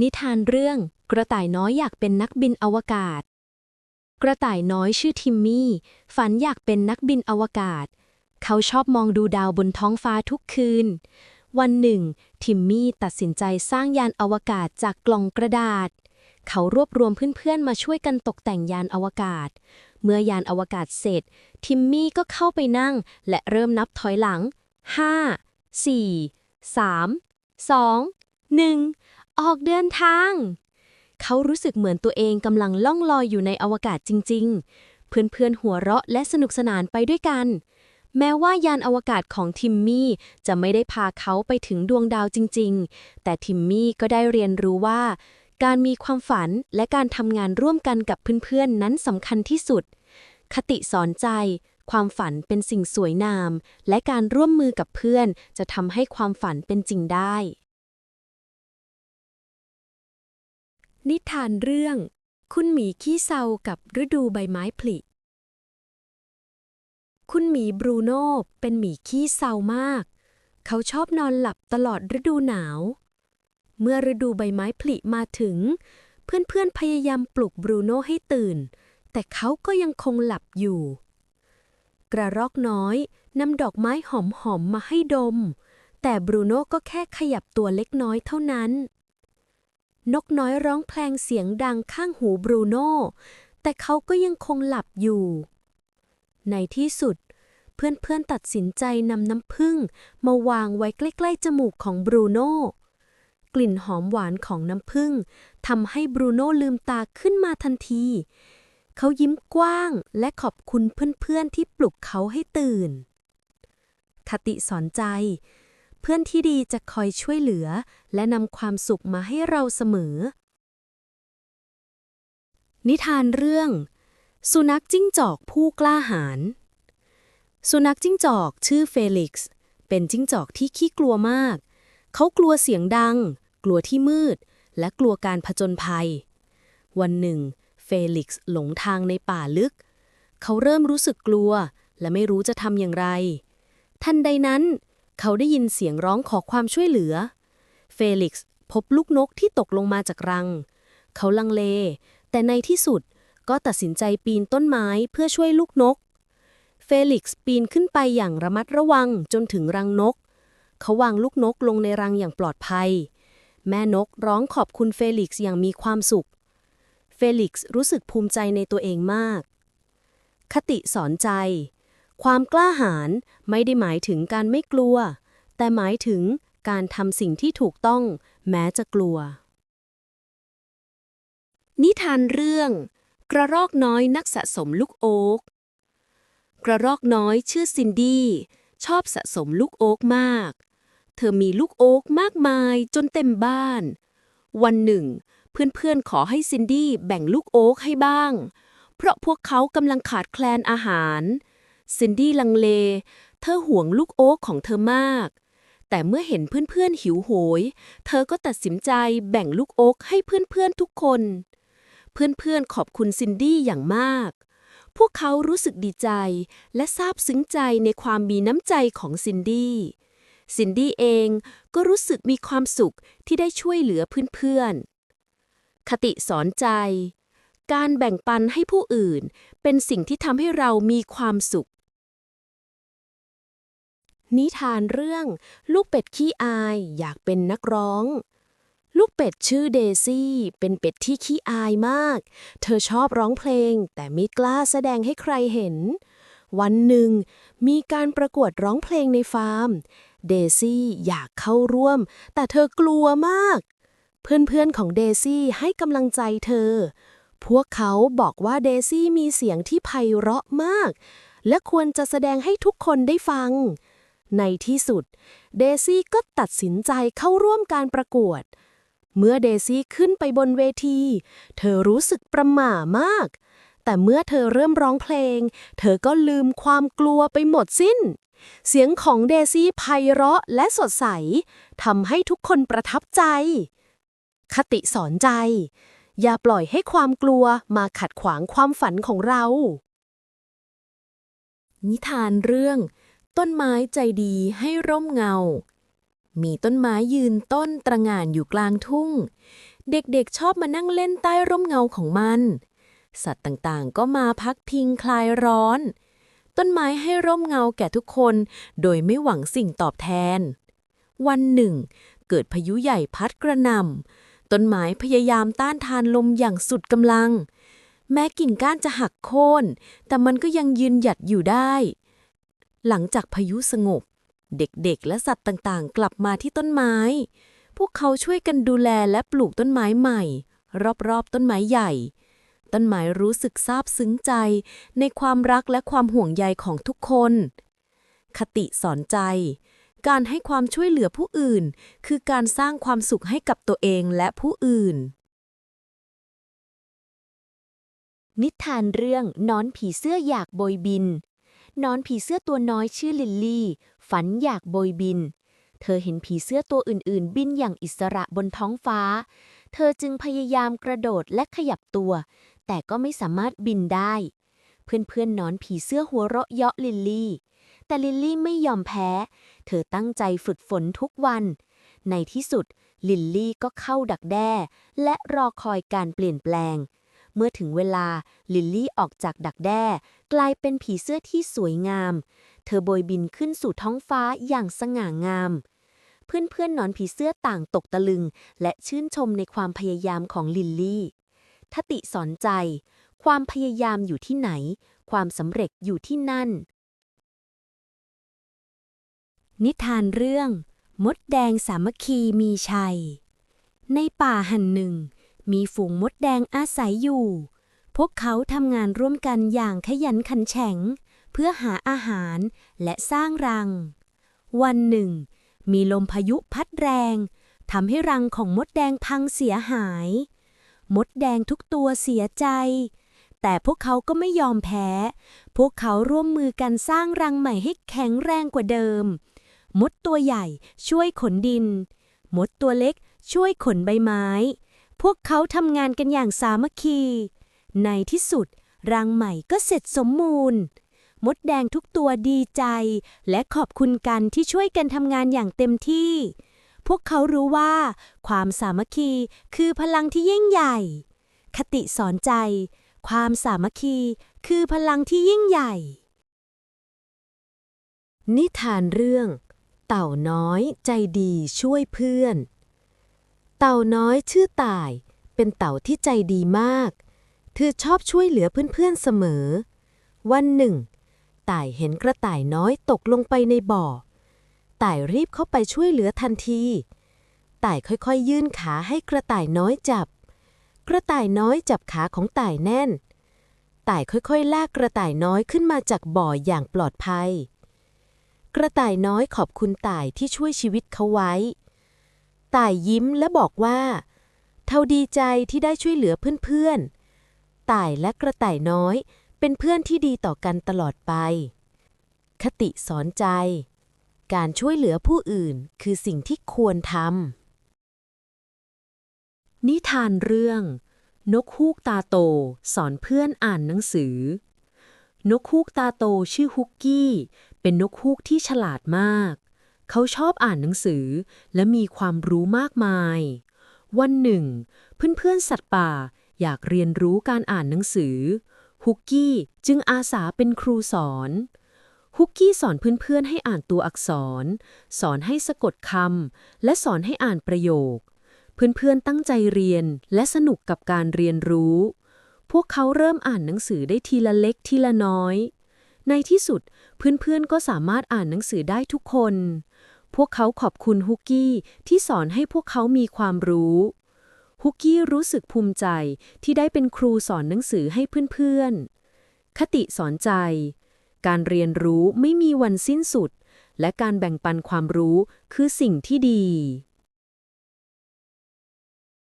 นิทานเรื่อง กระต่ายน้อยอยากเป็นนักบินอวกาศ กระต่ายน้อยชื่อทิมมี่ ฝันอยากเป็นนักบินอวกาศ เขาชอบมองดูดาวบนท้องฟ้าทุกคืน วันหนึ่ง ทิมมี่ตัดสินใจสร้างยานอวกาศจากกล่องกระดาษ เขารวบรวมเพื่อนๆมาช่วยกันตกแต่งยานอวกาศ เมื่อยานอวกาศเสร็จ ทิมมี่ก็เข้าไปนั่ง และเริ่มนับถอยหลัง 5 4 3 2 1 ออกเดินทาง เขารู้สึกเหมือนตัวเองกำลังล่องลอยอยู่ในอวกาศจริง ๆ เพื่อนๆหัวเราะและสนุกสนานไปด้วยกัน แม้ว่ายานอวกาศของทิมมี่จะไม่ได้พาเขาไปถึงดวงดาวจริง ๆ แต่ทิมมี่ก็ได้เรียนรู้ว่า การมีความฝันและการทำงานร่วมกันกับเพื่อนๆนั้นสำคัญที่สุด คติสอนใจความฝันเป็นสิ่งสวยงาม และการร่วมมือกับเพื่อนจะทำให้ความฝันเป็นจริงได้ นิทานเรื่อง คุณหมีขี้เศร้ากับฤดูใบไม้ผลิ คุณหมีบรูโน่เป็นหมีขี้เศร้ามาก เขาชอบนอนหลับตลอดฤดูหนาว เมื่อฤดูใบไม้ผลิมาถึง เพื่อนๆพยายามปลุกบรูโน่ให้ตื่น แต่เขาก็ยังคงหลับอยู่ กระรอกน้อยนำดอกไม้หอมๆมาให้ดม แต่บรูโน่ก็แค่ขยับตัวเล็กน้อยเท่านั้น นกน้อยร้องเพลงเสียงดังข้างหูบรูโน่แต่เขาก็ยังคงหลับอยู่ ในที่สุด เพื่อนๆตัดสินใจนำน้ำผึ้งมาวางไว้ใกล้ๆจมูกของบรูโน่กลิ่นหอมหวานของน้ำผึ้งทำให้บรูโน่ลืมตาขึ้นมาทันที เขายิ้มกว้างและขอบคุณเพื่อนๆที่ปลุกเขาให้ตื่น คติสอนใจ เพื่อนที่ดีจะคอยช่วยเหลือ และนำความสุขมาให้เราเสมอ นิทานเรื่อง สุนัขจิ้งจอกผู้กล้าหาญสุนัขจิ้งจอกชื่อเฟลิกซ์เป็นจิ้งจอกที่ขี้กลัวมาก เขากลัวเสียงดัง กลัวที่มืด และกลัวการผจญภัย วันหนึ่ง เฟลิกซ์หลงทางในป่าลึก เขาเริ่มรู้สึกกลัวและไม่รู้จะทำอย่างไร ทันใดนั้น เขาได้ยินเสียงร้องขอความช่วยเหลือ เฟลิกซ์พบลูกนกที่ตกลงมาจากรัง เขาลังเล แต่ในที่สุดก็ตัดสินใจปีนต้นไม้เพื่อช่วยลูกนก เฟลิกซ์ปีนขึ้นไปอย่างระมัดระวังจนถึงรังนก เขาวางลูกนกลงในรังอย่างปลอดภัย แม่นกร้องขอบคุณเฟลิกซ์อย่างมีความสุข เฟลิกซ์รู้สึกภูมิใจในตัวเองมาก คติสอนใจ ความกล้าหาญไม่ได้หมายถึงการไม่กลัว แต่หมายถึงการทำสิ่งที่ถูกต้อง แม้จะกลัว นิทานเรื่อง กระรอกน้อยนักสะสมลูกโอ๊กกระรอกน้อยชื่อซินดี้ชอบสะสมลูกโอ๊กมาก เธอมีลูกโอ๊กมากมายจนเต็มบ้าน วันหนึ่ง เพื่อนๆขอให้ซินดี้แบ่งลูกโอ๊กให้บ้าง เพราะพวกเขากำลังขาดแคลนอาหาร ซินดี้ลังเล เธอห่วงลูกโอ๊กของเธอมาก แต่เมื่อเห็นเพื่อนๆหิวโหย เธอก็ตัดสินใจแบ่งลูกโอ๊กให้เพื่อนๆทุกคน เพื่อนๆขอบคุณซินดี้อย่างมาก พวกเขารู้สึกดีใจและซาบซึ้งใจในความมีน้ำใจของซินดี้ซินดี้เองก็รู้สึกมีความสุขที่ได้ช่วยเหลือเพื่อนๆ คติสอนใจ การแบ่งปันให้ผู้อื่นเป็นสิ่งที่ทำให้เรามีความสุข นิทานเรื่อง ลูกเป็ดขี้อายอยากเป็นนักร้อง ลูกเป็ดชื่อเดซี่ เป็นเป็ดที่ขี้อายมาก เธอชอบร้องเพลง แต่ไม่กล้าแสดงให้ใครเห็น วันหนึ่ง มีการประกวดร้องเพลงในฟาร์ม เดซี่อยากเข้าร่วม แต่เธอกลัวมาก เพื่อนๆของเดซี่ให้กำลังใจเธอ พวกเขาบอกว่าเดซี่มีเสียงที่ไพเราะมากและควรจะแสดงให้ทุกคนได้ฟัง ในที่สุด เดซี่ก็ตัดสินใจเข้าร่วมการประกวด เมื่อเดซี่ขึ้นไปบนเวที เธอรู้สึกประหม่ามาก แต่เมื่อเธอเริ่มร้องเพลง เธอก็ลืมความกลัวไปหมดสิ้น เสียงของเดซี่ไพเราะและสดใสทำให้ทุกคนประทับใจ คติสอนใจ อย่าปล่อยให้ความกลัวมาขัดขวางความฝันของเรา นิทานเรื่อง ต้นไม้ใจดีให้ร่มเงา มีต้นไม้ยืนต้นตระหง่านอยู่กลางทุ่ง เด็กๆชอบมานั่งเล่นใต้ร่มเงาของมัน สัตว์ต่างๆ ก็มาพักพิงคลายร้อน ต้นไม้ให้ร่มเงาแก่ทุกคน โดยไม่หวังสิ่งตอบแทน วันหนึ่ง เกิดพายุใหญ่พัดกระหน่ำต้นไม้พยายามต้านทานลมอย่างสุดกำลัง แม้กิ่งก้านจะหักโค่นแต่มันก็ยังยืนหยัดอยู่ได้ หลังจากพายุสงบ เด็กๆ และสัตว์ต่างๆ กลับมาที่ต้นไม้ พวกเขาช่วยกันดูแลและปลูกต้นไม้ใหม่ รอบๆ ต้นไม้ใหญ่ ต้นไม้รู้สึกซาบซึ้งใจ ในความรักและความห่วงใยของทุกคน คติสอนใจ การให้ความช่วยเหลือผู้อื่น คือการสร้างความสุขให้กับตัวเองและผู้อื่นนิทานเรื่องนอนผีเสื้ออยากโบยบิน นอนผีเสื้อตัวน้อยชื่อลิลลี่ ฝันอยากโบยบิน เธอเห็นผีเสื้อตัวอื่นๆ บินอย่างอิสระบนท้องฟ้า เธอจึงพยายามกระโดดและขยับตัว แต่ก็ไม่สามารถบินได้ เพื่อนๆนอนผีเสื้อหัวเราะเยาะลิลลี่ แต่ลิลลี่ไม่ยอมแพ้ เธอตั้งใจฝึกฝนทุกวัน ในที่สุดลิลลี่ก็เข้าดักแด้ และรอคอยการเปลี่ยนแปลง เมื่อถึงเวลาลิลลี่ออกจากดักแด้ กลายเป็นผีเสื้อที่สวยงาม เธอโบยบินขึ้นสู่ท้องฟ้าอย่างสง่างาม เพื่อนๆหนอนผีเสื้อต่างตกตะลึง และชื่นชมในความพยายามของลิลลี่ ทติสอนใจ ความพยายามอยู่ที่ไหน ความสำเร็จอยู่ที่นั่น นิทานเรื่อง มดแดงสามัคคีมีชัย ในป่าหันหนึ่ง มีฝูงมดแดงอาศัยอยู่ พวกเขาทำงานร่วมกันอย่างขยันขันแข็ง เพื่อหาอาหารและสร้างรัง วันหนึ่ง มีลมพายุพัดแรงทำให้รังของมดแดงพังเสียหาย มดแดงทุกตัวเสียใจ แต่พวกเขาก็ไม่ยอมแพ้ พวกเขาร่วมมือกันสร้างรังใหม่ให้แข็งแรงกว่าเดิม มดตัวใหญ่ช่วยขนดิน มดตัวเล็กช่วยขนใบไม้ พวกเขาทำงานกันอย่างสามัคคี ในที่สุด รังใหม่ก็เสร็จสมบูรณ์ มดแดงทุกตัวดีใจ และขอบคุณกันที่ช่วยกันทำงานอย่างเต็มที่ พวกเขารู้ว่า ความสามัคคีคือพลังที่ยิ่งใหญ่ คติสอนใจ ความสามัคคีคือพลังที่ยิ่งใหญ่ นิทานเรื่อง เต่าน้อยใจดีช่วยเพื่อน เต่าน้อยชื่อต่าย เป็นเต่าที่ใจดีมาก เธอชอบช่วยเหลือเพื่อนๆเสมอ วันหนึ่ง ต่ายเห็นกระต่ายน้อยตกลงไปในบ่อ ต่ายรีบเข้าไปช่วยเหลือทันที ต่ายค่อยๆยื่นขาให้กระต่ายน้อยจับ กระต่ายน้อยจับขาของต่ายแน่น ต่ายค่อยๆ ลากกระต่ายน้อยขึ้นมาจากบ่ออย่างปลอดภัย กระต่ายน้อยขอบคุณต่ายที่ช่วยชีวิตเขาไว้ ต่ายยิ้มและบอกว่า เท่าดีใจที่ได้ช่วยเหลือเพื่อนๆ ต่ายและกระต่ายน้อยเป็นเพื่อนที่ดีต่อกันตลอดไป คติสอนใจ การช่วยเหลือผู้อื่นคือสิ่งที่ควรทำ นิทานเรื่อง นกฮูกตาโตสอนเพื่อนอ่านหนังสือ นกฮูกตาโตชื่อฮุกกี้ เป็นนกฮูกที่ฉลาดมาก เขาชอบอ่านหนังสือ และมีความรู้มากมาย วันหนึ่ง เพื่อนๆสัตว์ป่าอยากเรียนรู้การอ่านหนังสือ ฮุกกี้จึงอาสาเป็นครูสอน ฮุกกี้สอนเพื่อนๆให้อ่านตัวอักษร สอนให้สะกดคำและสอนให้อ่านประโยค เพื่อนๆตั้งใจเรียนและสนุกกับการเรียนรู้ พวกเขาเริ่มอ่านหนังสือได้ทีละเล็กทีละน้อย ในที่สุดเพื่อนๆก็สามารถอ่านหนังสือได้ทุกคน พวกเขาขอบคุณฮุกกี้ที่สอนให้พวกเขามีความรู้ฮุกกี้รู้สึกภูมิใจที่ได้เป็นครูสอนหนังสือให้เพื่อนๆ คติสอนใจ การเรียนรู้ไม่มีวันสิ้นสุด และการแบ่งปันความรู้คือสิ่งที่ดี